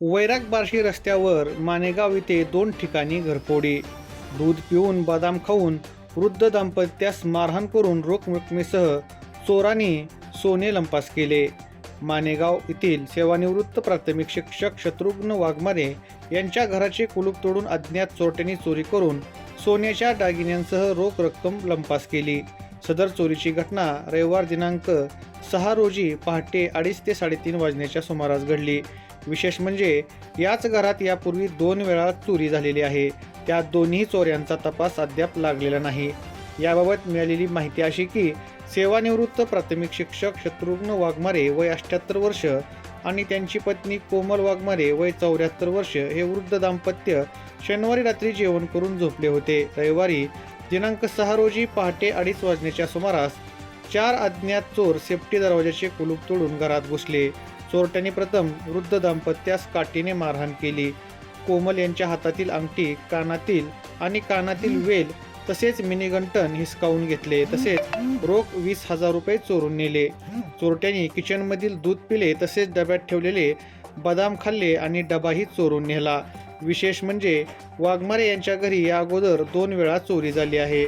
वैराग बार्शी रस्त्यावर मानेगाव येथे दोन ठिकाणी घरफोडी. दूध पिऊन बदाम खाऊन वृद्ध दाम्पत्यास मारहाण करून रोख रकमेसह चोरांनी सोने लंपास केले. मानेगाव येथील सेवानिवृत्त प्राथमिक शिक्षक शत्रुघ्न वाघमारे यांच्या घराचे कुलूप तोडून अज्ञात चोरट्यांनी चोरी करून सोन्याच्या दागिन्यांसह रोख रक्कम लंपास केली. सदर चोरीची घटना रविवार दिनांक सहा रोजी पहाटे अडीच ते साडेतीन वाजण्याच्या सुमारास घडली. विशेष म्हणजे याच घरात यापूर्वी दोन वेळा चोरी झालेली आहे. त्या दोन्ही चोऱ्यांचा तपास अद्याप लागलेला नाही. याबाबत मिळालेली माहिती अशी की सेवानिवृत्त प्राथमिक शिक्षक शत्रुघ्न वाघमारे वय अठ्ठ्याहत्तर वर्ष आणि त्यांची पत्नी कोमल वाघमारे वय चौऱ्याहत्तर वर्ष हे वृद्ध दाम्पत्य शनिवारी रात्री जेवण करून झोपले होते. रविवारी दिनांक सहा रोजी पहाटे अडीच वाजण्याच्या सुमारास चार अज्ञात चोर सेफ्टी दरवाजाचे कुलूप तोडून घरात घुसले. चोरट्यांनी प्रथम वृद्ध दाम्पत्यास काठीने मारहाण केली. कोमल यांच्या हातातील अंगठी कानातील आणि कानातील वेल तसेच मिनीगंटन हिसकावून घेतले. तसेच रोख वीस हजार रुपये चोरून नेले. चोरट्यांनी किचनमधील दूध पिले तसेच डब्यात ठेवलेले बदाम खाल्ले आणि डबाही चोरून नेला. विशेष म्हणजे वाघमारे यांच्या घरी या अगोदर दोन वेळा चोरी झाली आहे.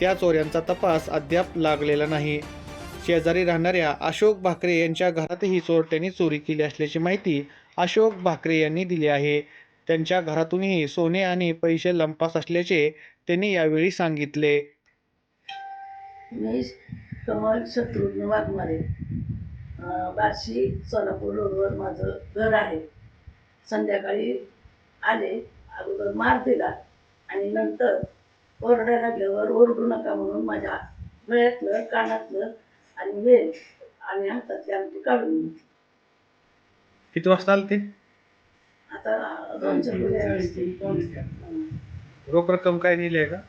त्या चोऱ्यांचा तपास अद्याप लागलेला नाही. शेजारी राहणाऱ्या अशोक भाकरे यांच्या घरातही चोरट्यांनी चोरी केली असल्याची माहिती अशोक भाकरे यांनी दिली आहे. त्यांच्या घरातूनही सोने आणि पैसे लंपास असल्याचे त्यांनी यावेळी सांगितले. मी कमल शत्रुघ्न वाघमारे बार्शी सोलापूर रोडवर माझं घर आहे. संध्याकाळी आले अगोदर मार दिला आणि नंतर ओरडायला लागल्यावर ओरडू नका म्हणून माझ्या गळ्यातलं कानातलं आणि वेल आणि हातातली आमची काढून घेतली. किती वाजता आले ते आता दोनशे रुपये असतील. रोख रक्कम काय नेली आहे का?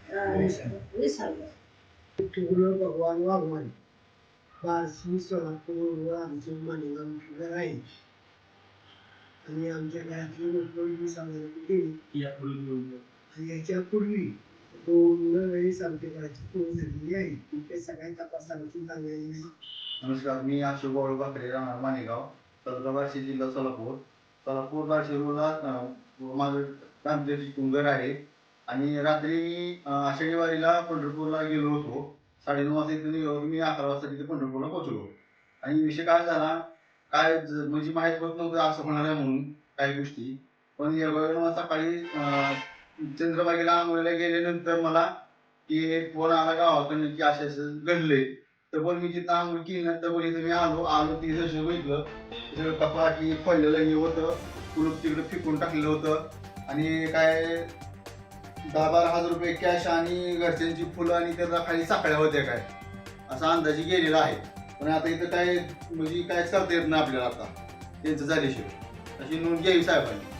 वीस हजार. तुकडं भगवान वाघमारे. बार्शी सोलापूर आमचे माणगाव घर आहे आणि आमच्या घरातली लोक वीस हजार गेली आणि याच्या पूर्वी सांगते वेळेस आमच्या झालेली आहे ते सगळ्या तपासाची नाही नमस्कार मी अशोक बाळू बाकरे राहणार माणेगाव तालुका बार्शी जिल्हा सोलापूर. सोलापूर बार्शी रोडला माझं दाम्पत्य शिकून घर आहे. आणि रात्री मी अं, शनिवारीला पंढरपूरला गेलो होतो. साडेनऊ वाजता इथून गेलो मी अकरा वाजता तिथे पंढरपूरला पोहोचलो. आणि विषय काय झाला काय ज- म्हणजे माहीत होत नव्हतं असं होणार आहे म्हणून काही गोष्टी. पण या वेळेला सकाळी अं, चंद्रबागेला आंघोळीला गेल्यानंतर मला की फोन आला गावाकडनं की असे असं घडले. तर पण मी तिथं आंघोळ केली नंतर पण इथं मी आलो. आलो ती जसं बघितलं. तिथं कपाटी फळलेलं हे होतं. कुलूप तिकडं फेकून टाकलेलं होतं. आणि काय दहा बारा हजार रुपये कॅश आणि घरच्यांची फुलं आणि त्याचा खाली साखळ्या होत्या काय. असा अंदाजे गेलेला आहे. पण आता इथं काय म्हणजे काय करता येत नाही आपल्याला आता. त्यांचं झाल्याशिवाय. अशी नोंद घ्यावी साहेबांनी.